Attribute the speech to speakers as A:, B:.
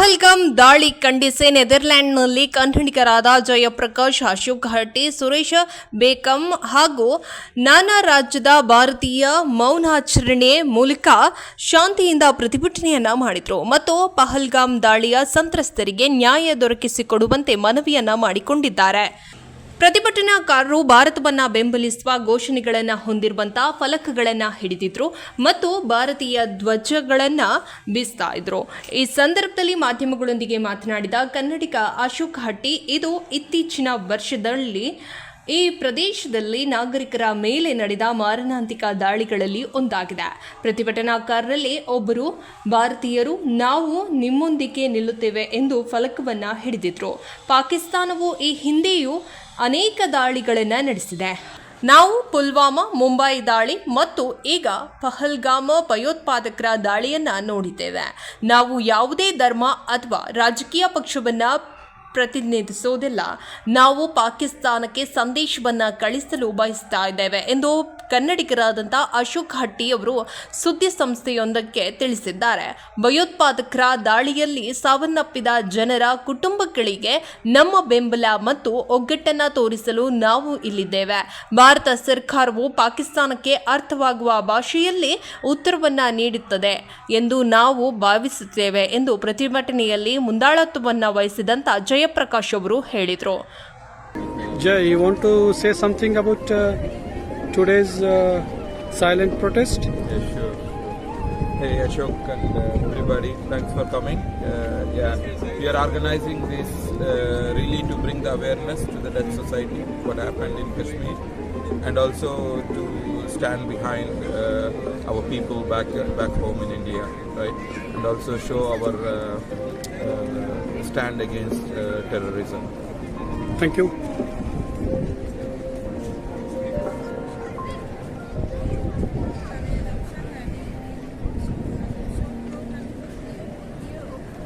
A: ಪಹಲ್ಗಾಮ್ ದಾಳಿ ಖಂಡಿಸಿ ನೆದರ್ಲ್ಯಾಂಡ್ನಲ್ಲಿ ಕನ್ನಡಿಗರಾದ ಜಯಪ್ರಕಾಶ್, ಅಶೋಕ್ ಹಟ್ಟಿ ಸುರೇಶ ಬೇಕಂ ಹಾಗೂ ನಾನಾ ರಾಜ್ಯದ ಭಾರತೀಯ ಮೌನಾಚರಣೆ ಮೂಲಕ ಶಾಂತಿಯಿಂದ ಪ್ರತಿಭಟನೆಯನ್ನ ಮಾಡಿದರು. ಮತ್ತು ಪಹಲ್ಗಾಮ್ ದಾಳಿಯ ಸಂತ್ರಸ್ತರಿಗೆ ನ್ಯಾಯ ದೊರಕಿಸಿಕೊಡುವಂತೆ ಮನವಿಯನ್ನ ಮಾಡಿಕೊಂಡಿದ್ದಾರೆ. ಪ್ರತಿಭಟನಾಕಾರರು ಭಾರತವನ್ನ ಬೆಂಬಲಿಸುವ ಘೋಷಣೆಗಳನ್ನು ಹೊಂದಿರುವಂತಹ ಫಲಕಗಳನ್ನು ಹಿಡಿದಿದ್ರು ಮತ್ತು ಭಾರತೀಯ ಧ್ವಜಗಳನ್ನು ಬೀಸ್ತಾ ಇದ್ರು. ಈ ಸಂದರ್ಭದಲ್ಲಿ ಮಾಧ್ಯಮಗಳೊಂದಿಗೆ ಮಾತನಾಡಿದ ಕನ್ನಡಿಗ ಅಶೋಕ್ ಹಟ್ಟಿ, ಇದು ಇತ್ತೀಚಿನ ವರ್ಷದಲ್ಲಿ ಈ ಪ್ರದೇಶದಲ್ಲಿ ನಾಗರಿಕರ ಮೇಲೆ ನಡೆದ ಮಾರಣಾಂತಿಕ ದಾಳಿಗಳಲ್ಲಿ ಒಂದಾಗಿದೆ. ಪ್ರತಿಭಟನಾಕಾರರಲ್ಲಿ ಒಬ್ಬರು, ಭಾರತೀಯರು, ನಾವು ನಿಮ್ಮೊಂದಿಗೆ ನಿಲ್ಲುತ್ತೇವೆ ಎಂದು ಫಲಕವನ್ನು ಹಿಡಿದಿದ್ರು. ಪಾಕಿಸ್ತಾನವು ಈ ಹಿಂದೆಯೂ ಅನೇಕ ದಾಳಿಗಳನ್ನು ನಡೆಸಿದೆ. ನಾವು ಪುಲ್ವಾಮಾ, ಮುಂಬೈ ದಾಳಿ ಮತ್ತು ಈಗ ಪಹಲ್ಗಾಮ ಭಯೋತ್ಪಾದಕರ ದಾಳಿಯನ್ನು ನೋಡಿದ್ದೇವೆ. ನಾವು ಯಾವುದೇ ಧರ್ಮ ಅಥವಾ ರಾಜಕೀಯ ಪಕ್ಷವನ್ನ ಪ್ರತಿನಿಧಿಸೋದಿಲ್ಲ ನಾವು ಪಾಕಿಸ್ತಾನಕ್ಕೆ ಸಂದೇಶವನ್ನು ಕಳಿಸಲು ಬಯಸ್ತಾ ಇದ್ದೇವೆ ಎಂದು ಕನ್ನಡಿಗರಾದಂಥ ಅಶೋಕ್ ಹಟ್ಟಿ ಅವರು ಸುದ್ದಿ ಸಂಸ್ಥೆಯೊಂದಕ್ಕೆ ತಿಳಿಸಿದ್ದಾರೆ. ಭಯೋತ್ಪಾದಕರ ದಾಳಿಯಲ್ಲಿ ಸಾವನ್ನಪ್ಪಿದ ಜನರ ಕುಟುಂಬಗಳಿಗೆ ನಮ್ಮ ಬೆಂಬಲ ಮತ್ತು ಒಗ್ಗಟ್ಟನ್ನು ತೋರಿಸಲು ನಾವು ಇಲ್ಲಿದ್ದೇವೆ. ಭಾರತ ಸರ್ಕಾರವು ಪಾಕಿಸ್ತಾನಕ್ಕೆ ಅರ್ಥವಾಗುವ ಭಾಷೆಯಲ್ಲಿ ಉತ್ತರವನ್ನು ನೀಡುತ್ತದೆ ಎಂದು ನಾವು ಭಾವಿಸುತ್ತೇವೆ ಎಂದು ಪ್ರತಿಭಟನೆಯಲ್ಲಿ ಮುಂದಾಳತ್ವವನ್ನು ವಹಿಸಿದಂತ ಜಯಪ್ರಕಾಶ್ ಅವರು ಹೇಳಿದರು
B: Jay, you want to say something about uh, today's uh, silent protest?
C: Yeah, sure. Hey Ashok and uh, everybody, thanks for coming. Uh, yeah, we are organizing this uh, really to bring the awareness to the Dutch society what happened in Kashmir, and also to stand behind uh, our people back back home in India, right? And also show our uh, uh, stand against terrorism.
B: Thank you.